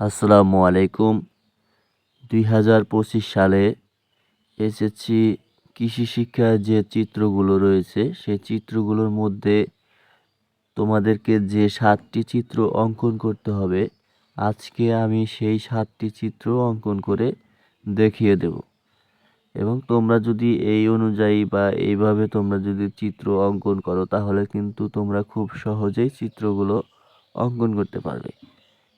আসসালামু আলাইকুম। দুই হাজার পঁচিশ সালে এসএসসি কৃষি শিক্ষার যে চিত্রগুলো রয়েছে, সেই চিত্রগুলোর মধ্যে তোমাদেরকে যে সাতটি চিত্র অঙ্কন করতে হবে, আজকে আমি সেই সাতটি চিত্র অঙ্কন করে দেখিয়ে দেব। এবং তোমরা যদি এই অনুযায়ী বা এইভাবে তোমরা যদি চিত্র অঙ্কন করো, তাহলে কিন্তু তোমরা খুব সহজেই চিত্রগুলো অঙ্কন করতে পারবে।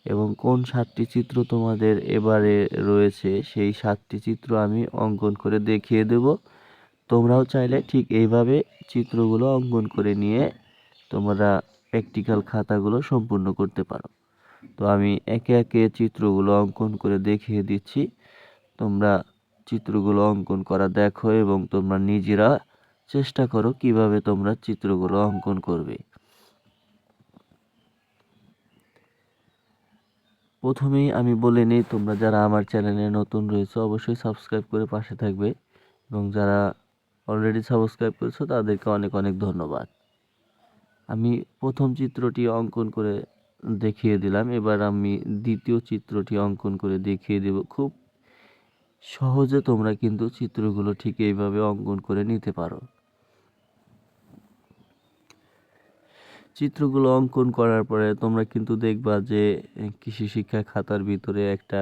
এবং কোন সাতটি চিত্র তোমাদের এবারে রয়েছে, সেই সাতটি চিত্র আমি অঙ্কন করে দেখিয়ে দেব। তোমরাও চাইলে ঠিক এইভাবে চিত্রগুলো অঙ্কন করে নিয়ে তোমরা প্র্যাকটিক্যাল খাতাগুলো সম্পূর্ণ করতে পারো। তো আমি একে একে চিত্রগুলো অঙ্কন করে দেখিয়ে দিচ্ছি। তোমরা চিত্রগুলো অঙ্কন করা দেখো এবং তোমরা নিজেরা চেষ্টা করো কীভাবে তোমরা চিত্রগুলো অঙ্কন করবে। প্রথমেই আমি বলে নিই, তোমরা যারা আমার চ্যানেলে নতুন রয়েছে, অবশ্যই সাবস্ক্রাইব করে পাশে থাকবে। এবং যারা অলরেডি সাবস্ক্রাইব করেছ, তাদেরকে অনেক অনেক ধন্যবাদ। আমি প্রথম চিত্রটি অঙ্কন করে দেখিয়ে দিলাম। এবার আমি দ্বিতীয় চিত্রটি অঙ্কন করে দেখিয়ে দেব খুব সহজে। তোমরা কিন্তু চিত্রগুলো ঠিক এইভাবে অঙ্কন করে নিতে পারো। চিত্রগুলো অঙ্কন করার পরে তোমরা কিন্তু দেখবা যে কৃষি শিক্ষা খাতার ভিতরে একটা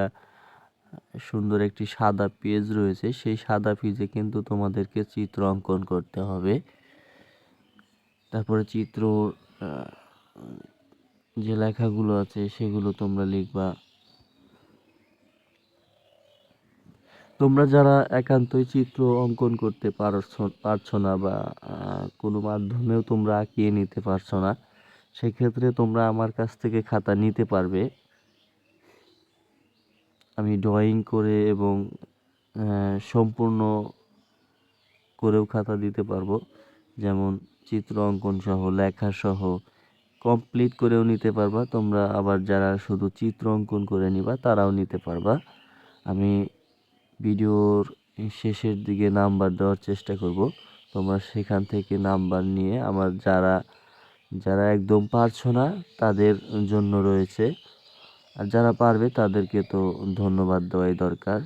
সুন্দর একটি সাদা পেজ রয়েছে। সেই সাদা পেজে কিন্তু তোমাদেরকে চিত্র অঙ্কন করতে হবে। তারপরে চিত্র যে লেখাগুলো আছে সেগুলো তোমরা লিখবা। তোমরা যারা একান্তই চিত্র অঙ্কন করতে পারছ পারছ না বা কোনো মাধ্যমেও তোমরা আঁকিয়ে নিতে পারছ না, সেক্ষেত্রে তোমরা আমার কাছ থেকে খাতা নিতে পারবে। আমি ড্রয়িং করে এবং সম্পূর্ণ করেও খাতা দিতে পারব। যেমন চিত্র অঙ্কন সহ, লেখা সহ, কমপ্লিট করেও নিতে পারবা। তোমরা আবার যারা শুধু চিত্র অঙ্কন করে নিবা, তারাও নিতে পারবা। আমি ভিডিওর শেষের দিকে নাম্বার দেওয়ার চেষ্টা করব। তোমরা সেখান থেকে নাম্বার নিয়ে আমার যারা যারা একদম পারছ না, তাদের জন্য রয়েছে। আর যারা পারবে, তাদেরকে তো ধন্যবাদ দেওয়াই দরকার।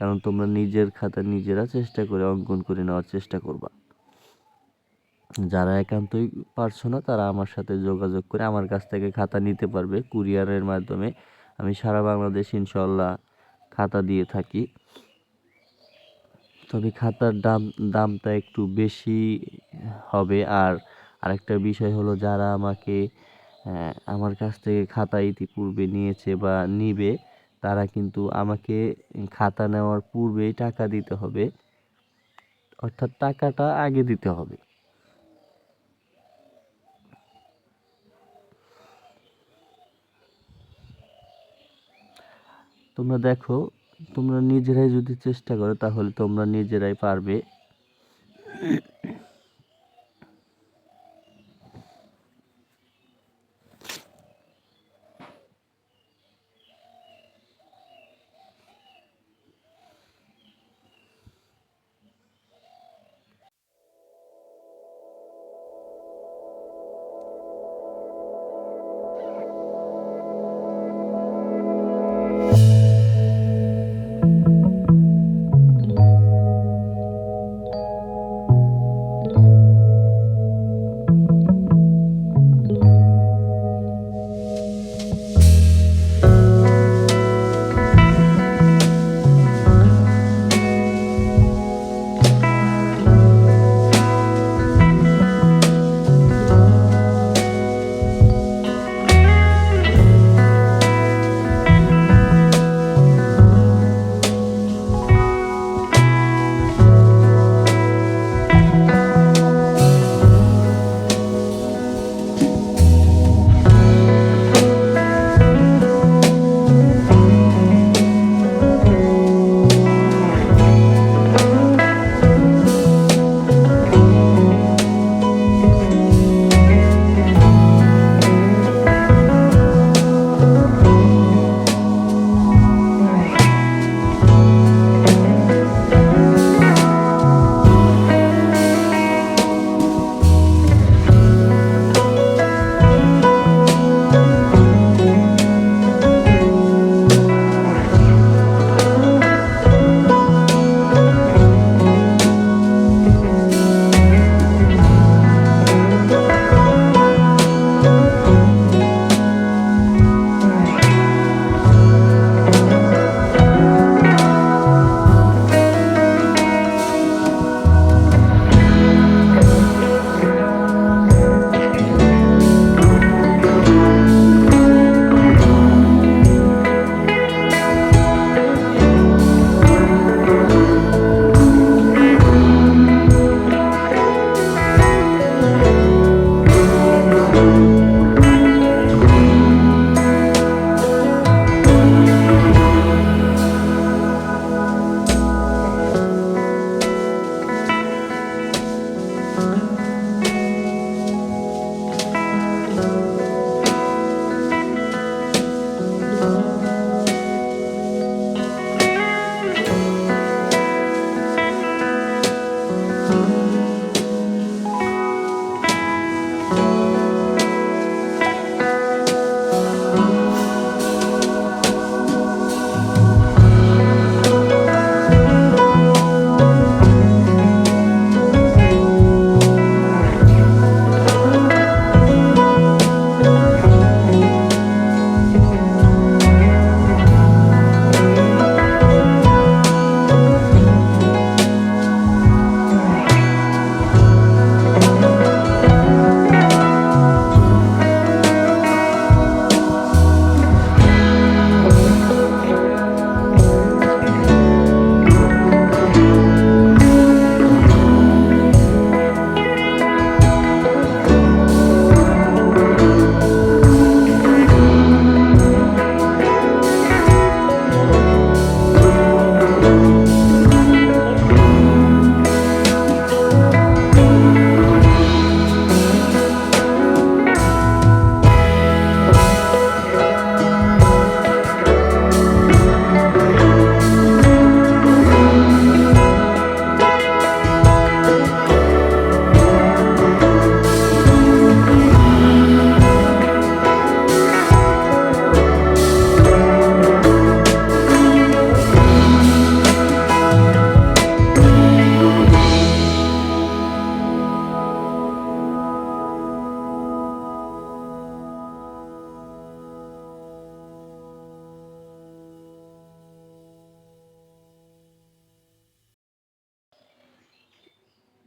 কারণ তোমরা নিজের খাতা নিজেরা চেষ্টা করে অঙ্কন করে নেওয়ার চেষ্টা করবা। যারা একান্তই পারছ না, তারা আমার সাথে যোগাযোগ করে আমার কাছ থেকে খাতা নিতে পারবে। কুরিয়ারের মাধ্যমে আমি সারা বাংলাদেশ ইনশাল্লাহ খাতা দিয়ে থাকি। তবে খাতার দাম, দামটা একটু বেশি হবে। আর আরেকটা বিষয় হলো যারা আমাকে আমার কাছ থেকে খাতা ইতিপূর্বে নিয়েছে বা নিবে, তারা কিন্তু আমাকে খাতা নেওয়ার পূর্বেই টাকা দিতে হবে। অর্থাৎ টাকাটা আগে দিতে হবে। তোমরা দেখো তোমরা নিজেরাই যদি চেষ্টা করো তাহলে তোমরা নিজেরাই পারবে।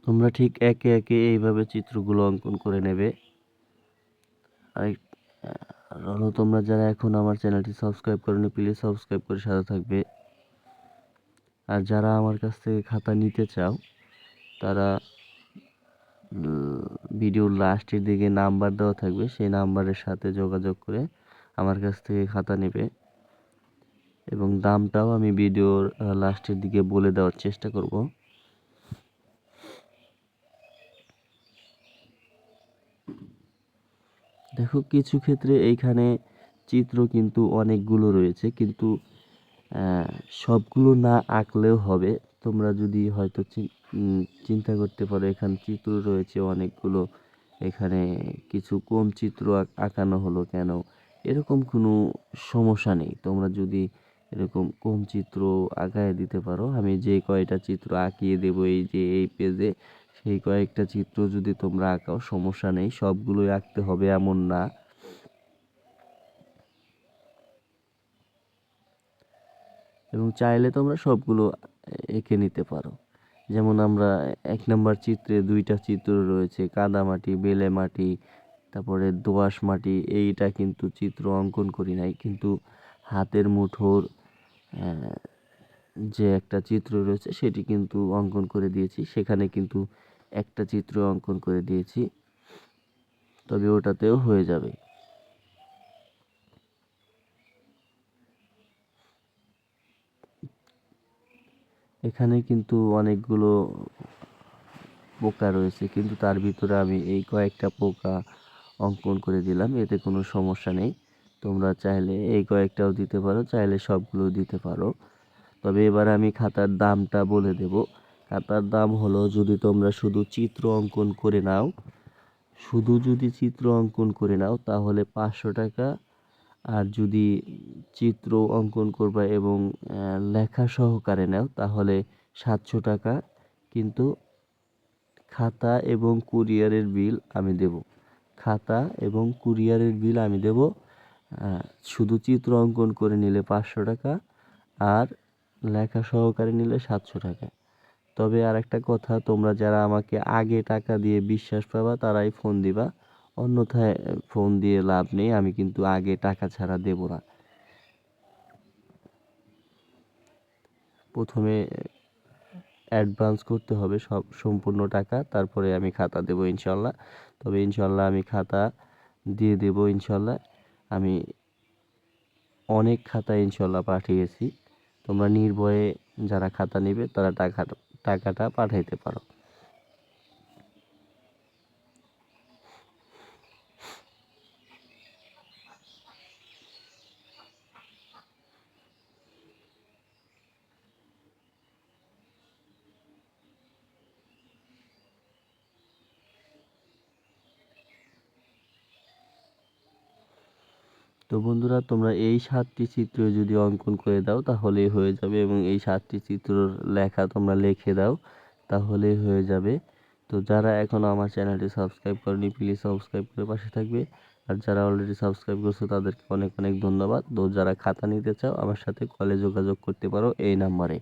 তোমরা ঠিক একে একে এইভাবে চিত্রগুলো অঙ্কন করে নেবে। আর হলো তোমরা যারা এখন আমার চ্যানেলটি সাবস্ক্রাইব করনি প্লিজ সাবস্ক্রাইব করে সাথে থাকবে। আর যারা আমার কাছ থেকে খাতা নিতে চাও, তারা ভিডিওর লাস্টের দিকে নাম্বার দেওয়া থাকবে, সেই নাম্বারের সাথে যোগাযোগ করে আমার কাছ থেকে খাতা নেবে। এবং দামটাও আমি ভিডিওর লাস্টের দিকে বলে দেওয়ার চেষ্টা করব। দেখো, কিছু ক্ষেত্রে এইখানে চিত্র কিন্তু অনেকগুলো রয়েছে, কিন্তু সবগুলো না আঁকলেও হবে। তোমরা যদি হয়তো চিন্তা করতে পারো, এখানে চিত্র রয়েছে অনেকগুলো, এখানে কিছু কম চিত্র আঁক- আঁকানো হলো কেন? এরকম কোনো সমস্যা নেই। তোমরা যদি এরকম কম চিত্র আঁকায় দিতে পারো, আমি যে কয়টা চিত্র আঁকিয়ে দেবো এই যে, এই পেজে সেই কয়েকটা চিত্র যদি তোমরা আঁকাও, সমস্যা নেই, সবগুলোই আঁকতে হবে এমন না। এবং চাইলে তোমরা সবগুলো এঁকে নিতে পারো। যেমন আমরা এক নম্বর চিত্রে দুইটা চিত্র রয়েছে, কাদা মাটি, বেলে মাটি, তারপরে দোআঁশ মাটি, এইটা কিন্তু চিত্র অঙ্কন করি নাই, কিন্তু হাতের মুঠোর যে একটা চিত্র রয়েছে সেটি কিন্তু অঙ্কন করে দিয়েছি। সেখানে কিন্তু একটা চিত্র অঙ্কন করে দিয়েছি। তবে ওটাতেও হয়ে যাবে। এখানে কিন্তু অনেকগুলো পোকা রয়েছে, কিন্তু তার ভিতরে আমি এই কয়েকটা পোকা অঙ্কন করে দিলাম, এতে কোনো সমস্যা নেই। তোমরা চাইলে এই কয়েকটাও দিতে পারো, চাইলে সবগুলো দিতে পারো। তবে এবার আমি খাতার দামটা বলে দেব। খাতার দাম হলো, যদি তোমরা শুধু চিত্র অঙ্কন করে নাও, শুধু যদি চিত্র অঙ্কন করে নাও, তাহলে পাঁচশো টাকা। আর যদি চিত্র অঙ্কন করবা এবং লেখা সহকারে নাও, তাহলে সাতশো টাকা। কিন্তু খাতা এবং কুরিয়ারের বিল আমি দেব। খাতা এবং কুরিয়ারের বিল আমি দেব শুধু চিত্র অঙ্কন করে নিলে পাঁচশো টাকা। আর লেখা সহকারে নিলে সাতশো টাকা। তবে আর একটা কথা, তোমরা যারা আমাকে আগে টাকা দিয়ে বিশ্বাস পাবা, তারাই ফোন দিবা। অন্যথায় ফোন দিয়ে লাভ নেই, আমি কিন্তু আগে টাকা ছাড়া দেব না। প্রথমে অ্যাডভান্স করতে হবে সব, সম্পূর্ণ টাকা, তারপরে আমি খাতা দেবো ইনশাল্লাহ। তবে ইনশাল্লাহ আমি খাতা দিয়ে দেবো ইনশাল্লাহ। আমি অনেক খাতা ইনশাল্লাহ পাঠিয়েছি। তোমরা নির্ভয়ে যারা খাতা নেবে তারা টাকা টাকাটা পাঠাইতে পারো। তো বন্ধুরা, তোমরা এই সাতটি চিত্র যদি অঙ্কন করে দাও, তাহলেই হয়ে যাবে এবং এই সাতটি চিত্রর লেখা তোমরা লিখে দাও, তাহলেই হয়ে যাবে। তো যারা এখনও আমার চ্যানেলটি সাবস্ক্রাইব করেনি, প্লিজ সাবস্ক্রাইব করে পাশে থাকবে। আর যারা অলরেডি সাবস্ক্রাইব করছ, তাদেরকে অনেক অনেক ধন্যবাদ। তো যারা খাতা নিতে চাও, আমার সাথে কলে যোগাযোগ করতে পারো এই নাম্বারে।